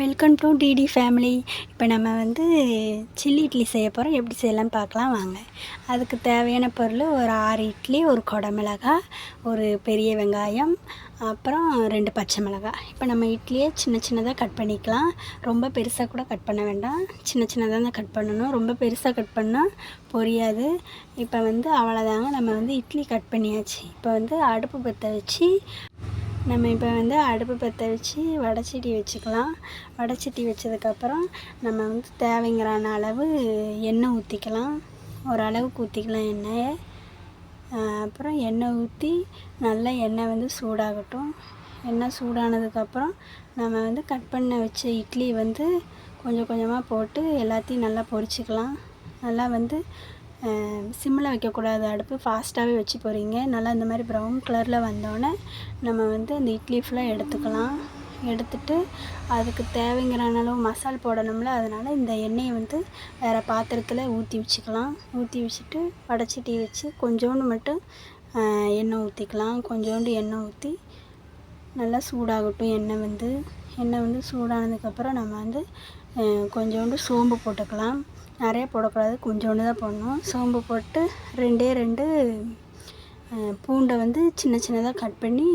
Welcome to DD family இப்போ நம்ம வந்து சில்லி இட்லி செய்ய போகிறோம் எப்படி செய்யலாம்னு பார்க்கலாம் வாங்க. அதுக்கு தேவையான பொருள் ஒரு ஆறு இட்லி ஒரு குடமிளகாய் ஒரு பெரிய வெங்காயம் அப்புறம் ரெண்டு பச்சை மிளகாய். இப்போ நம்ம இட்லியை சின்ன சின்னதாக கட் பண்ணிக்கலாம். ரொம்ப பெருசாக கூட கட் பண்ண வேண்டாம். சின்ன சின்னதாக தான் கட் பண்ணணும். ரொம்ப பெருசாக கட் பண்ணால் பொரியாது. இப்போ வந்து அவ்வளோதாங்க நம்ம வந்து இட்லி கட் பண்ணியாச்சு. இப்போ வந்து அடுப்பு பற்ற வச்சு நம்ம இப்போ வந்து அடுப்பு பற்ற வச்சு வடைச்சட்டி வச்சுக்கலாம். வடைச்சட்டி வச்சதுக்கப்புறம் நம்ம வந்து தேவைங்கிறான அளவு எண்ணெய் ஊற்றிக்கலாம் ஓரளவுக்கு ஊற்றிக்கலாம் எண்ணெயை. அப்புறம் எண்ணெய் ஊற்றி நல்லா எண்ணெய் வந்து சூடாகட்டும். எண்ணெய் சூடானதுக்கப்புறம் நம்ம வந்து கட் பண்ண வச்ச இட்லி வந்து கொஞ்சம் கொஞ்சமாக போட்டு எல்லாத்தையும் நல்லா பொரிச்சிக்கலாம். நல்லா வந்து சிம்மில் வைக்கக்கூடாது அடுப்பு ஃபாஸ்ட்டாகவே வச்சு போகிறீங்க நல்லா இந்த மாதிரி ப்ரௌன் கலரில் வந்தோடனே நம்ம வந்து அந்த இட்லி ஃபுல்லாக எடுத்துக்கலாம். எடுத்துட்டு அதுக்கு தேவைங்கிற அளவு மசால் போடணும்ல அதனால் இந்த எண்ணெயை வந்து வேறு பாத்திரத்தில் ஊற்றி வச்சுக்கலாம். ஊற்றி வச்சுட்டு வடைச்சட்டி வச்சு கொஞ்சோண்டு மட்டும் எண்ணெய் ஊற்றிக்கலாம் கொஞ்சோண்டு எண்ணெய் ஊற்றி நல்லா சூடாகட்டும் எண்ணெய் வந்து. எண்ணெய் வந்து சூடானதுக்கப்புறம் நம்ம வந்து கொஞ்சோண்டு சோம்பு போட்டுக்கலாம். நிறைய போடக்கூடாது. கொஞ்சோண்டு தான் போடணும். சோம்பு போட்டு ரெண்டே ரெண்டு பூண்டை வந்து சின்ன சின்னதாக கட் பண்ணி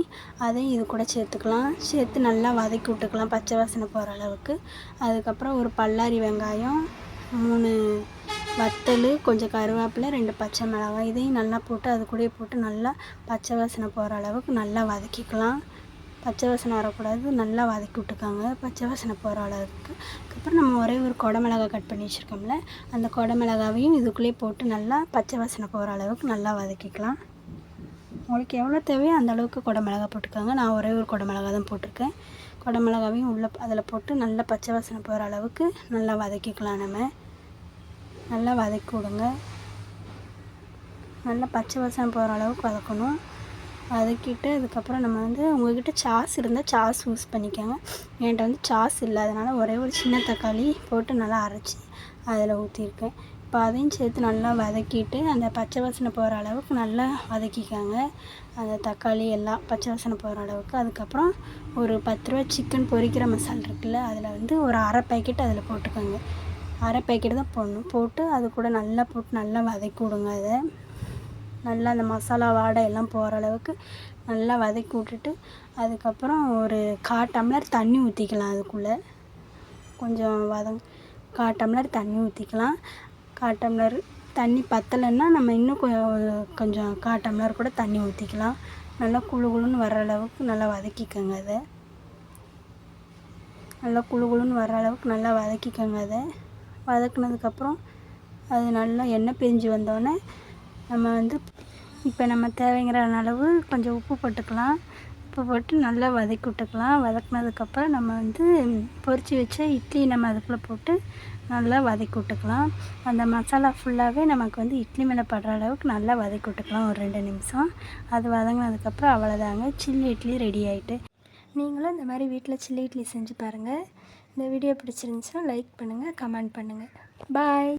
அதையும் இது கூட சேர்த்துக்கலாம். சேர்த்து நல்லா வதக்கி விட்டுக்கலாம் பச்சை வாசனை போகிற அளவுக்கு. அதுக்கப்புறம் ஒரு பல்லாரி வெங்காயம் மூணு வத்தல் கொஞ்சம் கருவேப்பிலை ரெண்டு பச்சை மிளகாய் இதையும் நல்லா போட்டு அது கூட போட்டு நல்லா பச்சை வாசனை போகிற அளவுக்கு நல்லா வதக்கிக்கலாம். பச்சை வாசனை வரக்கூடாது. நல்லா வதக்கி விட்டுக்காங்க. பச்சை வாசனை போகிற அளவுக்கு. அதுக்கப்புறம் நம்ம ஒரே ஒரு குடமிளகா கட் பண்ணி வச்சுருக்கோம்ல அந்த குடமிளகாவையும் இதுக்குள்ளேயே போட்டு நல்லா பச்சை வாசனை போகிற அளவுக்கு நல்லா வதக்கிக்கலாம். உங்களுக்கு எவ்வளோ தேவையோ அந்த அளவுக்கு குடமிளகா போட்டுக்காங்க. நான் ஒரே ஒரு குடமிளகா தான் போட்டிருக்கேன். குடமிளகாவையும் உள்ளே அதில் போட்டு நல்லா பச்சை வாசனை போகிற அளவுக்கு நல்லா வதக்கிக்கலாம் நம்ம. நல்லா வதக்கி விடுங்க. நல்லா பச்சை வாசனை போகிற அளவுக்கு வதக்கணும். வதக்கிட்டு அதுக்கப்புறம் நம்ம வந்து உங்கள்கிட்ட சாஸ் இருந்தால் சாஸ் யூஸ் பண்ணிக்கோங்க. என்கிட்ட வந்து சாஸ் இல்லை. அதனால் ஒரே ஒரு சின்ன தக்காளி போட்டு நல்லா அரைச்சி அதில் ஊற்றிருக்கேன் இப்போ அதையும் சேர்த்து நல்லா வதக்கிட்டு அந்த பச்சை வாசனை போகிற அளவுக்கு நல்லா வதக்கிக்காங்க. அந்த தக்காளி எல்லாம் பச்சை வாசனை போகிற அளவுக்கு. அதுக்கப்புறம் ஒரு பத்து ரூபா சிக்கன் பொரிக்கிற மசாலா இருக்குல்ல அதில் வந்து ஒரு அரை பேக்கெட் அதில் போட்டுக்கோங்க. அரை பேக்கெட் தான் போடணும். போட்டு அது கூட நல்லா போட்டு நல்லா வதக்கி விடுங்க அதை. நல்லா அந்த மசாலா வாடை எல்லாம் போகிற அளவுக்கு நல்லா வதக்கி விட்டுட்டு அதுக்கப்புறம் ஒரு கால் டம்ளர் தண்ணி ஊற்றிக்கலாம் அதுக்குள்ளே. கொஞ்சம் வதங் கால் டம்ளர் தண்ணி ஊற்றிக்கலாம் கால் டம்ளர் தண்ணி பத்தலைன்னா நம்ம இன்னும் கொஞ்சம் கால் டம்ளர் கூட தண்ணி ஊற்றிக்கலாம் நல்லா குழு குழுன்னு வர அளவுக்கு நல்லா வதக்கிக்கோங்க அதை. நல்லா குழு குழுன்னு வர அளவுக்கு நல்லா வதக்கிக்கோங்க அதை. வதக்குனதுக்கப்புறம் அது நல்லா எண்ணெய் பிரிஞ்சு வந்தோடனே நம்ம வந்து இப்போ நம்ம தேவைங்கிற அளவு கொஞ்சம் உப்பு போட்டுக்கலாம். உப்பு போட்டு நல்லா வதக்கி விட்டுக்கலாம். வதக்குனதுக்கப்புறம் நம்ம வந்து பொரித்து வச்ச இட்லி நம்ம அதுக்குள்ளே போட்டு நல்லா வதக்கி விட்டுக்கலாம். அந்த மசாலா ஃபுல்லாகவே நமக்கு வந்து இட்லி மேலே படுற அளவுக்கு நல்லா வதக்கி விட்டுக்கலாம். ஒரு ரெண்டு நிமிஷம். அது வதங்கினதுக்கப்புறம் அவ்வளோதாங்க சில்லி இட்லி ரெடி ஆகிட்டு நீங்களும் இந்த மாதிரி வீட்டில் சில்லி இட்லி செஞ்சு பாருங்கள் இந்த வீடியோ பிடிச்சிருந்துச்சுன்னா லைக் பண்ணுங்கள் கமெண்ட் பண்ணுங்கள் பாய்